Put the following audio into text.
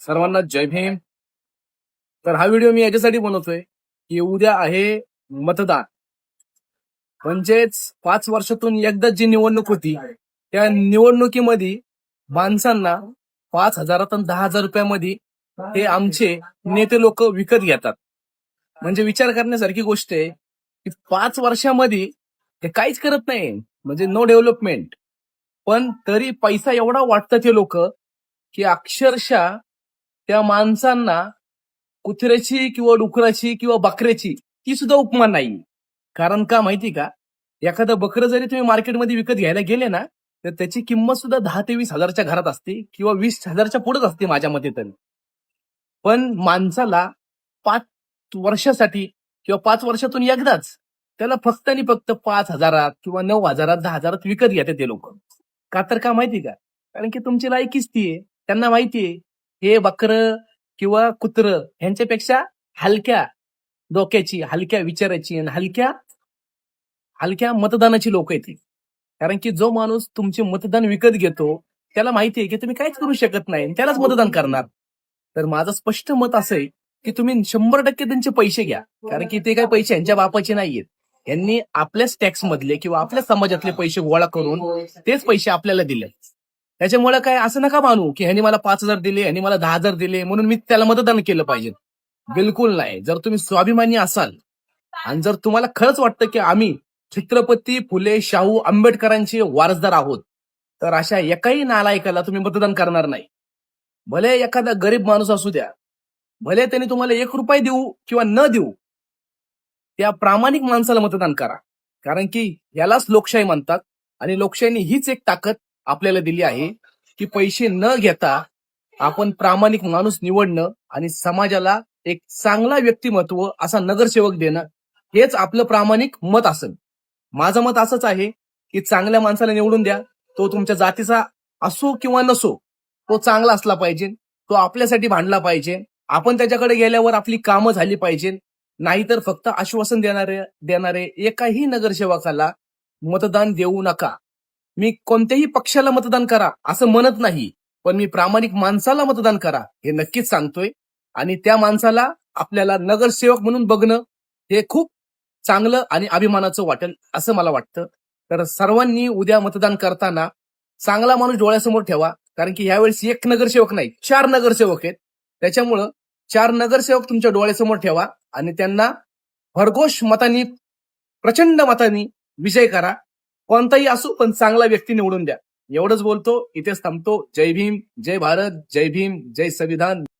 सर्वांना जय भीम. तर हा व्हिडिओ मी याच्यासाठी बनवतोय की उद्या आहे मतदान. म्हणजेच पाच वर्षातून एकदा जी निवडणूक होती त्या निवडणुकीमध्ये माणसांना पाच हजारातून दहा हजार रुपयामध्ये हे आमचे नेते लोक विकत घेतात. म्हणजे विचार करण्यासारखी गोष्ट आहे की पाच वर्षामध्ये ते काहीच करत नाही. म्हणजे नो डेव्हलपमेंट पण तरी पैसा एवढा वाटतं ते लोक की अक्षरशः त्या माणसांना कुत्र्याची किंवा डुकराची किंवा बकऱ्याची ती सुद्धा उपमा नाही. कारण का माहिती का? एखादं बकरं जरी तुम्ही मार्केटमध्ये विकत घ्यायला गेले ना तर त्याची किंमत सुद्धा दहा ते वीस हजारच्या घरात असते किंवा वीस हजारच्या पुढेच असते माझ्या मते तरी. पण माणसाला पाच वर्षासाठी किंवा पाच वर्षातून एकदाच त्याला फक्त आणि फक्त पाच हजारात किंवा नऊ हजारात दहा हजारात विकत घेतात ते लोक. का तर का माहिती का? कारण की तुमची लायकीच ती आहे त्यांना माहितीये हे बकरं किंवा कुत्र ह्यांच्यापेक्षा हलक्या डोक्याची हलक्या विचाराची आणि हलक्या हलक्या मतदानाची लोक येते कारण की जो माणूस तुमचे मतदान विकत घेतो त्याला माहिती आहे की तुम्ही काहीच करू शकत नाही आणि त्यालाच मतदान करणार. तर माझं स्पष्ट मत असं आहे की तुम्ही शंभर टक्के त्यांचे पैसे घ्या. कारण की ते काही पैसे यांच्या बापाचे नाहीयेत. यांनी आपल्याच टॅक्स मधले किंवा आपल्या समाजातले पैसे गोळा करून तेच पैसे आपल्याला दिले त्याच्यामुळे काय असं नका मानू की ह्यांनी मला पाच हजार दिले ह्यांनी मला दहा हजार दिले म्हणून मी त्याला मतदान केलं पाहिजे. बिलकुल नाही. जर तुम्ही स्वाभिमानी असाल आणि जर तुम्हाला खरंच वाटतं की आम्ही छत्रपती फुले शाहू आंबेडकरांचे वारसदार आहोत तर अशा एकाही नालायकाला तुम्ही मतदान करणार नाही. भले एखादा गरीब माणूस असू द्या भले त्यांनी तुम्हाला एक रुपये देऊ किंवा न देऊ त्या प्रामाणिक माणसाला मतदान करा. कारण की यालाच लोकशाही म्हणतात आणि लोकशाहीने हीच एक ताकद आपल्याला दिली आहे की पैसे न घेता आपण प्रामाणिक माणूस निवडणं आणि समाजाला एक चांगला व्यक्तिमत्व असा नगरसेवक देणं हेच आपलं प्रामाणिक मत असेल. माझं मत असंच आहे की चांगल्या माणसाला निवडून द्या. तो तुमच्या जातीचा असो किंवा नसो तो चांगला असला पाहिजे तो आपल्यासाठी भांडला पाहिजे. आपण त्याच्याकडे गेल्यावर आपली कामं झाली पाहिजे. नाहीतर फक्त आश्वासन देणारे देणारे एकाही नगरसेवकाला मतदान देऊ नका. मी कोणत्याही पक्षाला मतदान करा असं म्हणत नाही पण मी प्रामाणिक माणसाला मतदान करा हे नक्कीच सांगतोय. आणि त्या माणसाला आपल्याला नगरसेवक म्हणून बघणं हे खूप चांगलं आणि अभिमानाचं वाटेल असं मला वाटतं. तर सर्वांनी उद्या मतदान करताना चांगला माणूस डोळ्यासमोर ठेवा कारण की यावेळेस एक नगरसेवक नाही चार नगरसेवक आहेत. त्याच्यामुळं चार नगरसेवक तुमच्या डोळ्यासमोर ठेवा आणि त्यांना भरघोष मतांनी प्रचंड मतांनी विजय करा. कोणताही असो पण चांगला व्यक्ती निवडून द्या. एवढंच बोलतो. इथेच थांबतो. जय भीम जय भारत जय भीम जय संविधान.